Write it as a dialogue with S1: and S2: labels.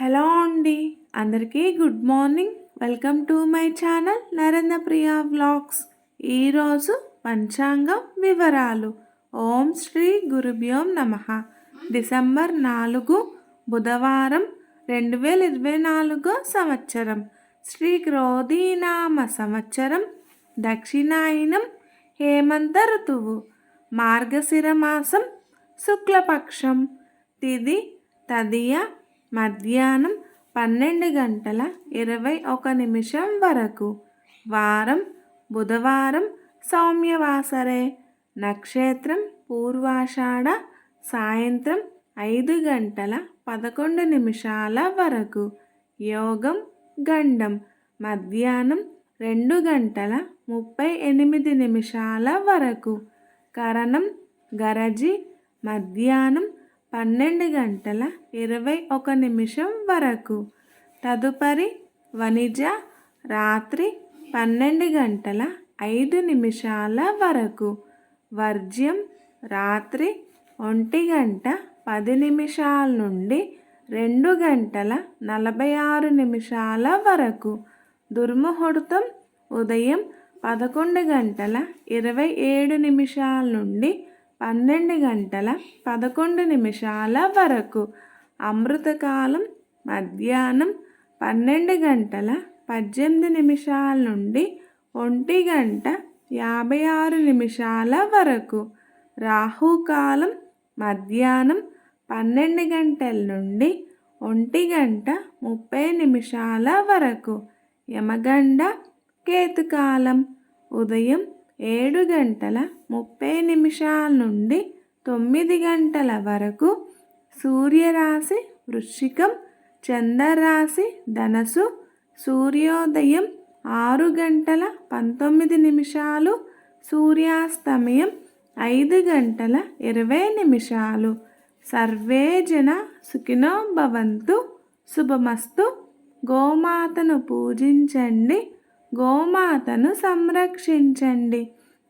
S1: Hello అండి. అందరికీ good morning. Welcome to my channel Narendra Priya vlogs. ఈరోజు పంచాంగం వివరాలు. ఓం శ్రీ గురుభ్యోం నమ. డిసెంబర్ నాలుగు బుధవారం రెండు వేల ఇరవై నాలుగో సంవత్సరం. శ్రీ క్రోధీనామ సంవత్సరం దక్షిణాయనం హేమంత ఋతువు మార్గశిర మాసం శుక్లపక్షం తిది తదియ మధ్యాహ్నం పన్నెండు గంటల ఇరవై ఒక నిమిషం వరకు. వారం బుధవారం సౌమ్యవాసరే. నక్షత్రం పూర్వాషాఢ సాయంత్రం ఐదు గంటల పదకొండు నిమిషాల వరకు. యోగం గండం. మధ్యాహ్నం రెండు గంటల ముప్పై ఎనిమిది నిమిషాల వరకు. కరణం గరజి. మధ్యాహ్నం పన్నెండు గంటల ఇరవై ఒక నిమిషం వరకు. తదుపరి వణిజ రాత్రి పన్నెండు గంటల ఐదు నిమిషాల వరకు. వర్జ్యం రాత్రి ఒంటి గంట పది నిమిషాల నుండి రెండు గంటల నలభై ఆరు నిమిషాల వరకు. దుర్ముహూర్తం ఉదయం పదకొండు గంటల ఇరవై ఏడు నిమిషాల నుండి పన్నెండు గంటల పదకొండు నిమిషాల వరకు అమృతకాలం మధ్యాహ్నం పన్నెండు గంటల పద్దెనిమిది నిమిషాల నుండి ఒంటి గంట యాభై ఆరు నిమిషాల వరకు రాహుకాలం మధ్యాహ్నం పన్నెండు గంటల నుండి ఒంటి గంట ముప్పై నిమిషాల వరకు యమగండ కేతుకాలం. ఉదయం ఏడు గంటల ముప్పై నిమిషాల నుండి తొమ్మిది గంటల వరకు సూర్యరాశి వృశ్చికం చంద్రరాశి ధనసు సూర్యోదయం ఆరు గంటల పంతొమ్మిది నిమిషాలు సూర్యాస్తమయం ఐదు గంటల ఇరవై నిమిషాలు. సర్వే జన సుఖినో భవంతు. శుభమస్తు. గోమాతను పూజించండి. గోమాతను సంరక్షించండి.